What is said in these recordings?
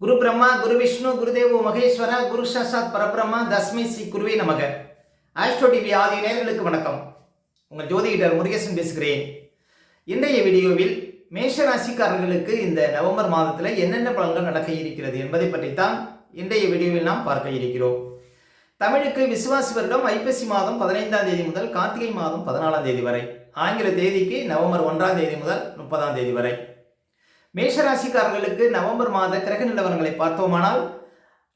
குரு பிரம்மா குரு விஷ்ணு குருதேவோ மகேஸ்வர குரு சாசாத் பரபிரம்மா தஸ்மை ஸ்ரீ குருவே நமக. ஆஸ்ட்ரோ டிவி ஆதி நேர்களுக்கு வணக்கம். உங்கள் ஜோதிடர் முருகேசன் பேசுகிறேன். இன்றைய வீடியோவில் மேஷ ராசிக்காரர்களுக்கு இந்த நவம்பர் மாதத்தில் என்னென்ன பலன்கள் நடக்க இருக்கிறது என்பதை பற்றித்தான் இன்றைய வீடியோவில் நாம் பார்க்க இருக்கிறோம். தமிழுக்கு விசுவாசி வருடம் ஐப்பசி மாதம் பதினைந்தாம் தேதி முதல் கார்த்திகை மாதம் பதினாலாம் தேதி வரை. ஆங்கில தேதிக்கு நவம்பர் ஒன்றாம் தேதி முதல் முப்பதாம் தேதி வரை. மேஷராசிக்காரர்களுக்கு நவம்பர் மாத கிரக நிலவரங்களை பார்த்தோமானால்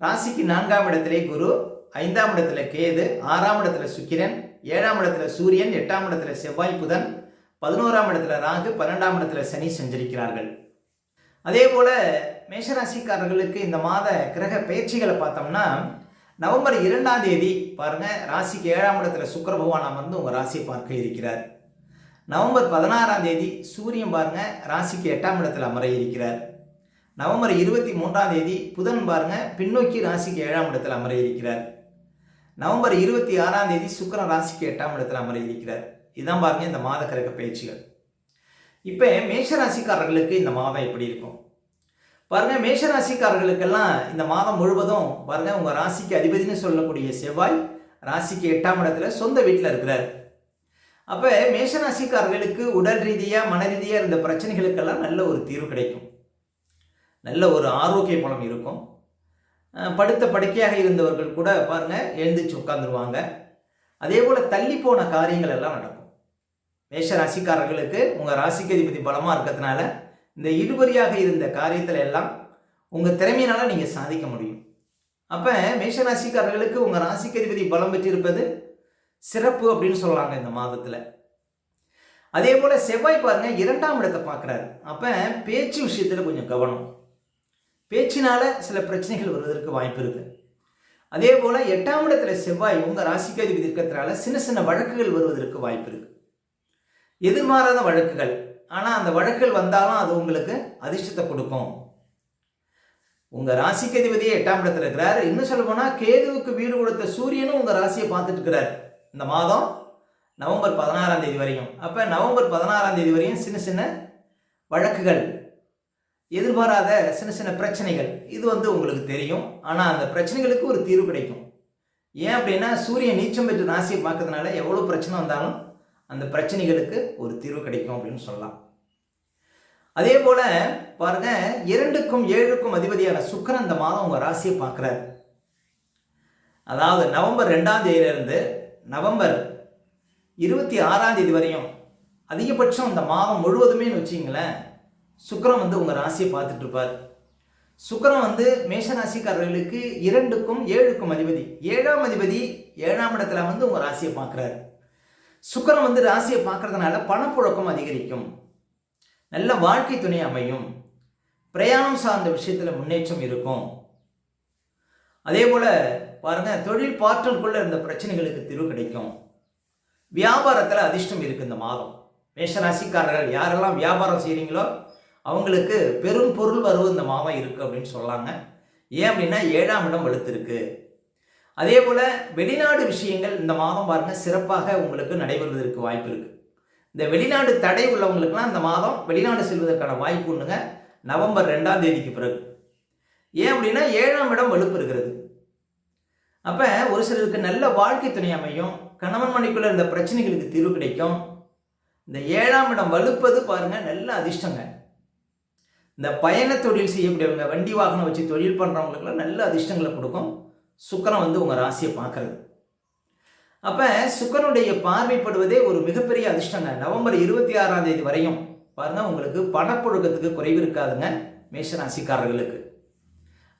ராசிக்கு நான்காம் இடத்திலே குரு ஐந்தாம் இடத்துல கேது ஆறாம் இடத்துல சுக்கிரன் ஏழாம் இடத்துல சூரியன் எட்டாம் இடத்துல செவ்வாய் புதன் பதினோராம் இடத்துல ராகு பன்னெண்டாம் இடத்துல சனி செஞ்சிருக்கிறார்கள். அதே போல மேஷராசிக்காரர்களுக்கு இந்த மாத கிரக பயிற்சிகளை பார்த்தோம்னா நவம்பர் இரண்டாம் தேதி பாருங்க ராசிக்கு ஏழாம் இடத்துல சுக்கர பகவான் அமர்ந்து உங்கள் ராசியை பார்க்க இருக்கிறார். நவம்பர் பதினாறாம் தேதி சூரியன் பாருங்க ராசிக்கு எட்டாம் இடத்துல அமர இருக்கிறார் நவம்பர் இருபத்தி மூன்றாம் தேதி புதன் பாருங்க பின்னோக்கி ராசிக்கு ஏழாம் இடத்துல அமர இருக்கிறார் நவம்பர் இருபத்தி ஆறாம் தேதி சுக்கரன் ராசிக்கு எட்டாம் இடத்துல அமர இருக்கிறார் இதான் பாருங்க இந்த மாத கிரக பயிற்சிகள். இப்போ மேஷராசிக்காரர்களுக்கு இந்த மாதம் எப்படி இருக்கும்? பாருங்க மேஷராசிக்காரர்களுக்கெல்லாம் இந்த மாதம் முழுவதும் பாருங்க உங்க ராசிக்கு அதிபதினு சொல்லக்கூடிய செவ்வாய் ராசிக்கு எட்டாம் இடத்துல சொந்த வீட்டில் இருக்கிறார். அப்போ மேஷராசிக்காரர்களுக்கு உடல் ரீதியாக மன ரீதியாக இருந்த பிரச்சனைகளுக்கெல்லாம் நல்ல ஒரு தீர்வு கிடைக்கும். நல்ல ஒரு ஆரோக்கிய பலம் இருக்கும். படுத்த படுக்கையாக இருந்தவர்கள் கூட பாருங்கள் எழுந்திரிச்சு உட்காந்துருவாங்க அதே போல் தள்ளி போன காரியங்கள் எல்லாம் நடக்கும். மேஷ ராசிக்காரர்களுக்கு உங்கள் ராசிக்கு அதிபதி பலமாக இருக்கிறதுனால இந்த இழுபறியாக இருந்த காரியத்தில் எல்லாம் உங்கள் திறமையினால் நீங்கள் சாதிக்க முடியும். அப்போ மேஷ ராசிக்காரர்களுக்கு உங்கள் ராசிக்கு அதிபதி பலம் பெற்றிருப்பது சிறப்பு அப்படின்னு சொல்லலாங்க இந்த மாதத்தில். அதே போல் செவ்வாய் பாருங்க இரண்டாம் இடத்தை பார்க்குறாரு. அப்போ பேச்சு விஷயத்தில் கொஞ்சம் கவனம். பேச்சினால் சில பிரச்சனைகள் வருவதற்கு வாய்ப்பு இருக்கு. அதே போல் எட்டாம் இடத்துல செவ்வாய் உங்கள் ராசிக்கு அதிபதி இருக்கிறதுனால சின்ன சின்ன வழக்குகள் வருவதற்கு வாய்ப்பு இருக்கு. எதிர்மாறாத வழக்குகள். ஆனால் அந்த வழக்குகள் வந்தாலும் அது உங்களுக்கு அதிர்ஷ்டத்தை கொடுக்கும். உங்கள் ராசிக்கு அதிபதியே எட்டாம் இடத்துல இருக்கிறார். இன்னும் சொல்ல போனால் கேதுவுக்கு வீடு கொடுத்த சூரியனும் உங்கள் ராசியை பார்த்துட்டு இருக்கிறார். இந்த மாதம் நவம்பர் பதினாறாம் தேதி வரையும். அப்போ நவம்பர் பதினாறாம் தேதி வரையும் சின்ன சின்ன வழக்குகள் எதிர்பாராத சின்ன சின்ன பிரச்சனைகள் இது வந்து உங்களுக்கு தெரியும். ஆனால் அந்த பிரச்சனைகளுக்கு ஒரு தீர்வு கிடைக்கும். ஏன் அப்படின்னா சூரியன் நீச்சம் பெற்று ராசியை பார்க்கறதுனால எவ்வளோ பிரச்சனை வந்தாலும் அந்த பிரச்சனைகளுக்கு ஒரு தீர்வு கிடைக்கும் அப்படின்னு சொல்லலாம். அதே போல பாருங்க இரண்டுக்கும் ஏழுக்கும் அதிபதியான சுக்கரன் இந்த மாதம் உங்கள் ராசியை பார்க்குறாரு. அதாவது நவம்பர் ரெண்டாம் தேதியிலிருந்து நவம்பர் இருபத்தி ஆறாம் தேதி வரையும் அதிகபட்சம் இந்த மாதம் முழுவதுமே வச்சிங்களேன் சுக்கரம் வந்து உங்கள் ராசியை பார்த்துட்டு இருப்பார். சுக்கரம் வந்து மேஷராசிக்காரர்களுக்கு இரண்டுக்கும் ஏழுக்கும் அதிபதி. ஏழாம் அதிபதி ஏழாம் இடத்துல வந்து உங்கள் ராசியை பார்க்குறாரு. சுக்கரம் வந்து ராசியை பார்க்கறதுனால பணப்புழக்கம் அதிகரிக்கும். நல்ல வாழ்க்கை துணை அமையும். பிரயாணம் சார்ந்த விஷயத்தில் முன்னேற்றம் இருக்கும். அதே போல் பாருங்க தொழில் பாற்றலுக்குள்ள இருந்த பிரச்சனைகளுக்கு தீர்வு கிடைக்கும். வியாபாரத்தில் அதிர்ஷ்டம் இருக்கு இந்த மாதம். மேஷராசிக்காரர்கள் யாரெல்லாம் வியாபாரம் செய்கிறீங்களோ அவங்களுக்கு பெரும் பொருள் வரவு இந்த மாதம் இருக்குது அப்படின்னு சொல்லாங்க. ஏன் அப்படின்னா ஏழாம் இடம் வலுத்திருக்கு. அதே போல் வெளிநாடு விஷயங்கள் இந்த மாதம் பாருங்க சிறப்பாக உங்களுக்கு நடைபெறுவதற்கு வாய்ப்பு இருக்குது இந்த வெளிநாடு தடை உள்ளவங்களுக்குலாம் இந்த மாதம் வெளிநாடு செல்வதற்கான வாய்ப்பு ஒன்றுங்க நவம்பர் ரெண்டாம் தேதிக்கு பிறகு. ஏன் அப்படின்னா ஏழாம் இடம் வலுப்பு இருக்கிறது. அப்போ ஒரு சிலருக்கு நல்ல வாழ்க்கை துணை அமையும். கணவன் மணிக்குள்ள இருந்த பிரச்சனைகளுக்கு தீர்வு கிடைக்கும். இந்த ஏழாம் இடம் வலுப்பது பாருங்க நல்ல அதிர்ஷ்டங்க. இந்த பயண தொழில் செய்யக்கூடியவங்க வண்டி வாகனம் வச்சு தொழில் பண்ணுறவங்களுக்குலாம் நல்ல அதிர்ஷ்டங்களை கொடுக்கும். சுக்கரம் வந்து உங்கள் ராசியை பார்க்கறது. அப்போ சுக்கரனுடைய பார்வைப்படுவதே ஒரு மிகப்பெரிய அதிர்ஷ்டங்க. நவம்பர் இருபத்தி ஆறாம் தேதி வரையும் பாருங்கள் உங்களுக்கு பணப்புழக்கத்துக்கு குறைவு இருக்காதுங்க மேஷராசிக்காரர்களுக்கு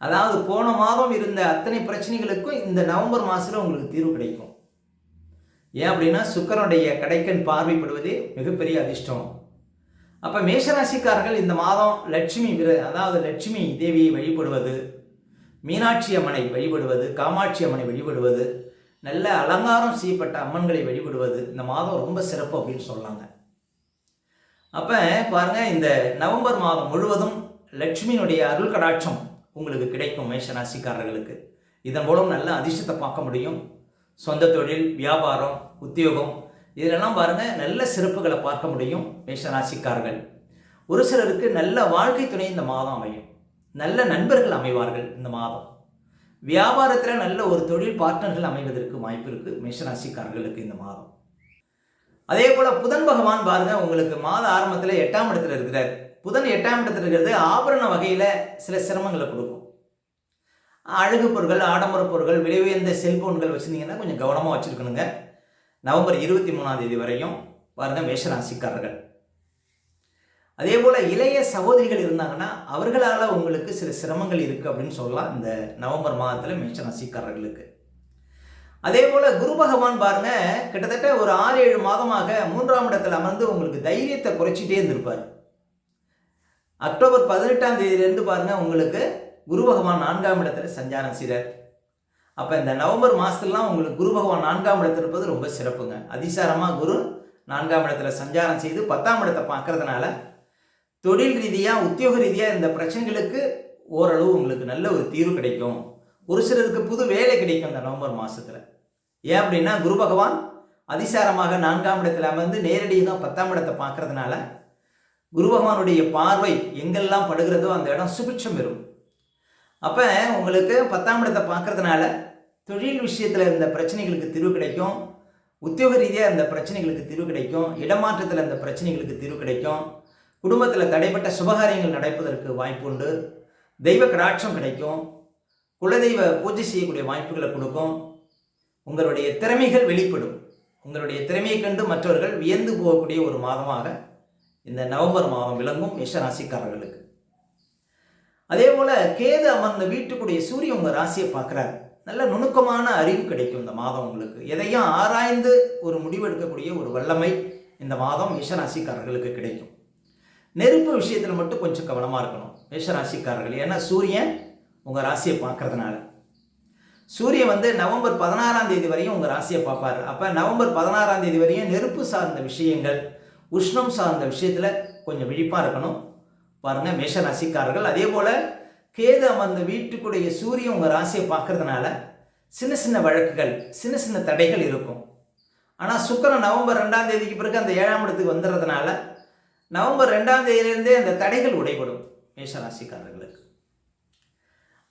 அதாவது போன மாதம் இருந்த அத்தனை பிரச்சனைகளுக்கும் இந்த நவம்பர் மாதத்தில் உங்களுக்கு தீர்வு கிடைக்கும். ஏன் அப்படின்னா சுக்கரனுடைய கடைக்கண் பார்வைப்படுவதே மிகப்பெரிய அதிர்ஷ்டம். அப்போ மேஷராசிக்காரர்கள் இந்த மாதம் லட்சுமி விர அதாவது லட்சுமி தேவியை வழிபடுவது மீனாட்சி அம்மனை வழிபடுவது காமாட்சி அம்மனை வழிபடுவது நல்ல அலங்காரம் செய்யப்பட்ட அம்மன்களை வழிபடுவது இந்த மாதம் ரொம்ப சிறப்பு அப்படின்னு சொல்லாங்க. அப்போ பாருங்கள் இந்த நவம்பர் மாதம் முழுவதும் லட்சுமியினுடைய அருள் கடாட்சம் உங்களுக்கு கிடைக்கும் மேஷராசிக்காரர்களுக்கு. இதன் மூலம் நல்ல அதிர்ஷ்டத்தை பார்க்க முடியும். சொந்த தொழில் வியாபாரம் உத்தியோகம் இதிலெல்லாம் பாருங்க நல்ல சிறப்புகளை பார்க்க முடியும் மேஷராசிக்காரர்கள். ஒரு சிலருக்கு நல்ல வாழ்க்கை துணை இந்த மாதம் அமையும். நல்ல நண்பர்கள் அமைவார்கள் இந்த மாதம். வியாபாரத்தில் நல்ல ஒரு தொழில் பார்ட்னர்கள் அமைவதற்கு வாய்ப்பு இருக்குது மேஷராசிக்காரர்களுக்கு இந்த மாதம். அதே போல் புதன் பகவான் பாருங்க உங்களுக்கு மாத ஆரம்பத்தில் எட்டாம் இடத்துல இருக்கிறார். புதன் எட்டாம் இடத்துல இருக்கிறது ஆபரண வகையில் சில சிரமங்களை கொடுக்கும். அழகு பொருட்கள் ஆடம்பர பொருட்கள் விலை உயர்ந்த செல்போன்கள் வச்சுருந்தீங்கன்னா கொஞ்சம் கவனமாக வச்சுருக்கணுங்க. நவம்பர் இருபத்தி மூணாம் தேதி வரையும் பாருங்கள் மேஷராசிக்காரர்கள். அதே போல் இளைய சகோதரிகள் இருந்தாங்கன்னா அவர்களால் உங்களுக்கு சில சிரமங்கள் இருக்குது அப்படின்னு சொல்லலாம் இந்த நவம்பர் மாதத்தில் மேஷராசிக்காரர்களுக்கு. அதே போல் குரு பகவான் பாருங்க கிட்டத்தட்ட ஒரு ஆறு ஏழு மாதமாக மூன்றாம் இடத்தில் அமர்ந்து உங்களுக்கு தைரியத்தை குறைச்சிட்டே இருந்திருப்பார். அக்டோபர் பதினெட்டாம் தேதியிலேருந்து பாருங்க உங்களுக்கு குரு பகவான் நான்காம் இடத்துல சஞ்சாரம் செய்கிறார் அப்போ இந்த நவம்பர் மாதத்துலலாம் உங்களுக்கு குரு பகவான் நான்காம் இடத்துல இருப்பது ரொம்ப சிறப்புங்க. அதிசாரமாக குரு நான்காம் இடத்துல சஞ்சாரம் செய்து பத்தாம் இடத்தை பார்க்கறதுனால தொழில் ரீதியாக உத்தியோக ரீதியாக இந்த பிரச்சனைகளுக்கு ஓரளவு உங்களுக்கு நல்ல ஒரு தீர்வு கிடைக்கும். ஒரு சிலருக்கு புது வேலை கிடைக்கும் இந்த நவம்பர் மாதத்தில் ஏன் அப்படின்னா குரு பகவான் அதிசாரமாக நான்காம் இடத்துல அமர்ந்து நேரடியாக பத்தாம் இடத்தை பார்க்கறதுனால குரு பகவானுடைய பார்வை எங்கெல்லாம் படுகிறதோ அந்த இடம் சுபிட்சம் பெறும். அப்போ உங்களுக்கு பத்தாம் இடத்தை பார்க்கறதுனால தொழில் விஷயத்தில் இருந்த பிரச்சனைகளுக்கு தீர்வு கிடைக்கும். உத்தியோக ரீதியாக இருந்த பிரச்சனைகளுக்கு தீர்வு கிடைக்கும். இடமாற்றத்தில் இருந்த பிரச்சனைகளுக்கு தீர்வு கிடைக்கும். குடும்பத்தில் தடைப்பட்ட சுபகாரியங்கள் நடப்பதற்கு வாய்ப்பு உண்டு. தெய்வ கடாட்சம் கிடைக்கும். குலதெய்வ பூஜை செய்யக்கூடிய வாய்ப்புகளை கொடுக்கும். உங்களுடைய திறமைகள் வெளிப்படும். உங்களுடைய திறமையை கண்டு மற்றவர்கள் வியந்து போகக்கூடிய ஒரு மாதமாக இந்த நவம்பர் மாதம் விளங்கும் மேஷராசிக்காரர்களுக்கு அதே போல கேது அமர்ந்த வீட்டுக்குடைய சூரியன் உங்கள் ராசியை பார்க்குறாரு. நல்ல நுணுக்கமான அறிவு கிடைக்கும் இந்த மாதம் உங்களுக்கு. எதையும் ஆராய்ந்து ஒரு முடிவெடுக்கக்கூடிய ஒரு வல்லமை இந்த மாதம் மேஷராசிக்காரர்களுக்கு கிடைக்கும். நெருப்பு விஷயத்தில் மட்டும் கொஞ்சம் கவனமாக இருக்கணும். மேஷராசிக்காரர்கள் ஏன்னா சூரியன் உங்கள் ராசியை பார்க்கறதுனால. சூரியன் வந்து நவம்பர் பதினாறாம் தேதி வரையும் உங்கள் ராசியை பார்ப்பார். அப்போ நவம்பர் பதினாறாம் தேதி வரையும் நெருப்பு சார்ந்த விஷயங்கள் உஷ்ணம் சார்ந்த விஷயத்தில் கொஞ்சம் விழிப்பாக இருக்கணும். பாருங்கள் மேஷ ராசிக்காரர்கள். அதே போல் கேது அமர்ந்த வீட்டுக்குடைய சூரியன் உங்கள் ராசியை பார்க்கறதுனால சின்ன சின்ன வழக்குகள் சின்ன சின்ன தடைகள் இருக்கும். ஆனால் சுக்கரன் நவம்பர் ரெண்டாம் தேதிக்கு பிறகு அந்த ஏழாம் இடத்துக்கு வந்துடுறதுனால நவம்பர் ரெண்டாம் தேதியிலேருந்தே அந்த தடைகள் உடைபடும் மேஷ ராசிக்காரர்களுக்கு.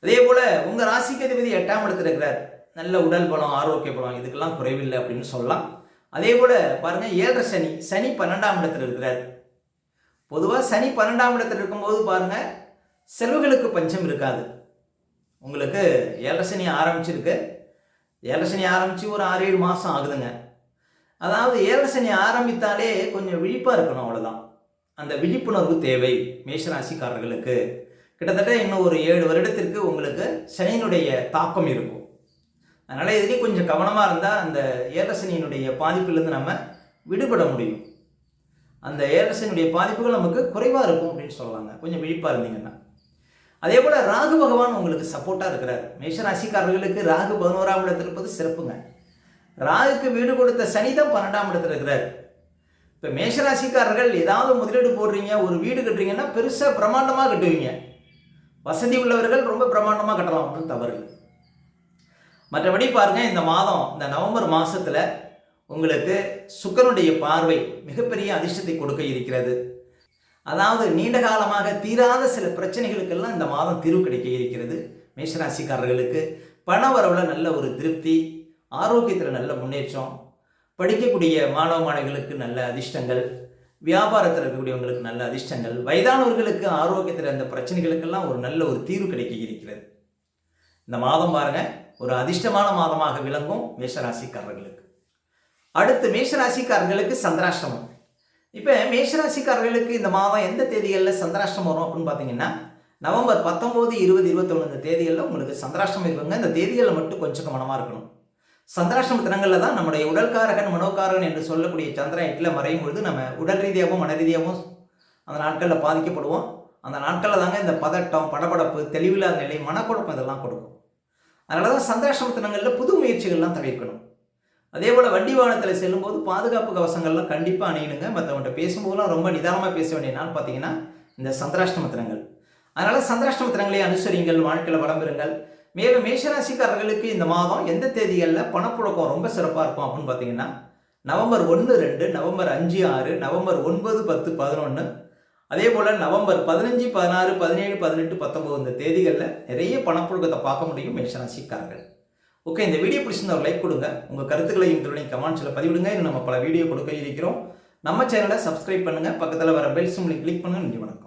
அதே போல் உங்கள் ராசிக்கு அதிபதி எட்டாம் இடத்துல இருக்கிறார். நல்ல உடல் பலம் ஆரோக்கிய பலம் இதுக்கெல்லாம் குறைவில்லை அப்படின்னு சொல்லலாம். அதே போல் பாருங்கள் ஏழரை சனி சனி பன்னெண்டாம் இடத்துல இருக்கிறார். பொதுவாக சனி பன்னெண்டாம் இடத்துல இருக்கும்போது பாருங்கள் செலவுகளுக்கு பஞ்சம் இருக்காது. உங்களுக்கு ஏழரை சனி ஆரம்பிச்சிருக்கு. ஏழரை சனி ஆரம்பித்து ஒரு ஆறு ஏழு மாதம் ஆகுதுங்க. அதாவது ஏழரை சனி ஆரம்பித்தாலே கொஞ்சம் விழிப்பாக இருக்கணும் அவ்வளோதான் அந்த விழிப்புணர்வு தேவை மேஷராசிக்காரர்களுக்கு. கிட்டத்தட்ட இன்னும் ஒரு ஏழு வருடத்திற்கு உங்களுக்கு சனியினுடைய தாக்கம் இருக்கும். அதனால் இதுலேயும் கொஞ்சம் கவனமாக இருந்தால் அந்த ஏரசனியினுடைய பாதிப்பிலிருந்து நம்ம விடுபட முடியும். அந்த ஏரசனுடைய பாதிப்புகள் நமக்கு குறைவாக இருக்கும் அப்படின்னு சொல்லலாங்க. கொஞ்சம் விழிப்பாக இருந்தீங்கன்னா. அதே போல் ராகு பகவான் உங்களுக்கு சப்போர்ட்டாக இருக்கிறார். மேஷராசிக்காரர்களுக்கு ராகு பதினோராம் இடத்துல இருப்பது சிறப்புங்க. ராகுக்கு வீடு கொடுத்த சனி தான் பன்னெண்டாம் இடத்துல இருக்கிறார். இப்போ மேஷராசிக்காரர்கள் ஏதாவது முதலீடு போடுறீங்க ஒரு வீடு கட்டுறீங்கன்னா பெருசாக பிரம்மாண்டமாக கட்டுவீங்க. வசதி உள்ளவர்கள் ரொம்ப பிரம்மாண்டமாக கட்டலாம் ஒன்றும் தவறு மற்றபடி பாருங்க இந்த மாதம் இந்த நவம்பர் மாதத்தில் உங்களுக்கு சுக்கரனுடைய பார்வை மிகப்பெரிய அதிர்ஷ்டத்தை கொடுக்க இருக்கிறது. அதாவது நீண்ட காலமாக தீராத சில பிரச்சனைகளுக்கெல்லாம் இந்த மாதம் தீர்வு கிடைக்க இருக்கிறது. மேஷராசிக்காரர்களுக்கு பண வரவில் நல்ல ஒரு திருப்தி ஆரோக்கியத்தில் நல்ல முன்னேற்றம் படிக்கக்கூடிய மாணவ மாணவிகளுக்கு நல்ல அதிர்ஷ்டங்கள் வியாபாரத்தில் இருக்கக்கூடியவங்களுக்கு நல்ல அதிர்ஷ்டங்கள் வயதானவர்களுக்கு ஆரோக்கியத்தில் அந்த பிரச்சனைகளுக்கெல்லாம் ஒரு நல்ல ஒரு தீர்வு கிடைக்க இருக்கிறது. இந்த மாதம் பாருங்கள் ஒரு அதிர்ஷ்டமான மாதமாக விளங்கும் மேஷராசிக்காரர்களுக்கு. அடுத்து மேஷராசிக்காரர்களுக்கு சந்திராஷ்டமம். இப்போ மேஷராசிக்காரர்களுக்கு இந்த மாதம் எந்த தேதிகளில் சந்திராஷ்டம் வரும் அப்படின்னு பார்த்தீங்கன்னா நவம்பர் பத்தொம்போது இருபது இருபத்தொன்று இந்த தேதிகளில் உங்களுக்கு சந்திராஷ்டம் இருக்குங்க. இந்த தேதிகளில் மட்டும் கொஞ்சம் கவனமாக இருக்கணும். சந்திராஷ்டம தினங்களில் தான் நம்முடைய உடல்காரகன் மனோக்காரகன் என்று சொல்லக்கூடிய சந்திரன் எட்டில் மறையும் பொழுது நம்ம உடல் ரீதியாகவும் மன ரீதியாகவும் அந்த நாட்களில் பாதிக்கப்படுவோம். அந்த நாட்களில் தாங்க இந்த பதட்டம் படபடப்பு தெளிவில்லாத நிலை மனக்குழப்பம் இதெல்லாம் கொடுக்கும். அதனால தான் சந்திராஷ்டம தினங்களில் புது முயற்சிகள்லாம் தவிர்க்கணும். அதே போல் வண்டி வாகனத்தில் செல்லும்போது பாதுகாப்பு கவசங்கள்லாம் கண்டிப்பாக அணியணுங்க. மற்றவங்கள்ட்ட பேசும்போதெல்லாம் ரொம்ப நிதானமாக பேச வேண்டிய நாள் பார்த்தீங்கன்னா இந்த சந்திராஷ்டம தினங்கள் அதனால் சந்திராஷ்டம தினங்களை அனுசரிங்கள் வாழ்க்கையில் வளம்பெறுங்கள் மேலும் மேஷராசிக்காரர்களுக்கு இந்த மாதம் எந்த தேதிகளில் பணப்புழக்கம் ரொம்ப சிறப்பாக இருக்கும் அப்படின்னு பார்த்தீங்கன்னா நவம்பர் ஒன்று ரெண்டு நவம்பர் அஞ்சு ஆறு நவம்பர் ஒன்பது பத்து பதினொன்று அதே போல் நவம்பர் பதினஞ்சு பதினாறு பதினேழு பதினெட்டு பத்தொம்பது இந்த தேதிகளில் நிறைய பணப்புழக்கத்தை பார்க்க முடியும் மேஷராசிக்காரர்கள் ஓகே இந்த வீடியோ பிடிச்சிருந்தா ஒரு லைக் கொடுங்க. உங்கள் கருத்துக்களையும் இதனுடைய கமெண்ட்ஸில் பதிவிடுங்க. இன்னும் நம்ம பல வீடியோ கொடுக்க இருக்கிறோம். நம்ம சேனலை சப்ஸ்கிரைப் பண்ணுங்கள் பக்கத்தில் வர பெல் சிம்லை கிளிக் பண்ணுங்கள் நன்றி வணக்கம்.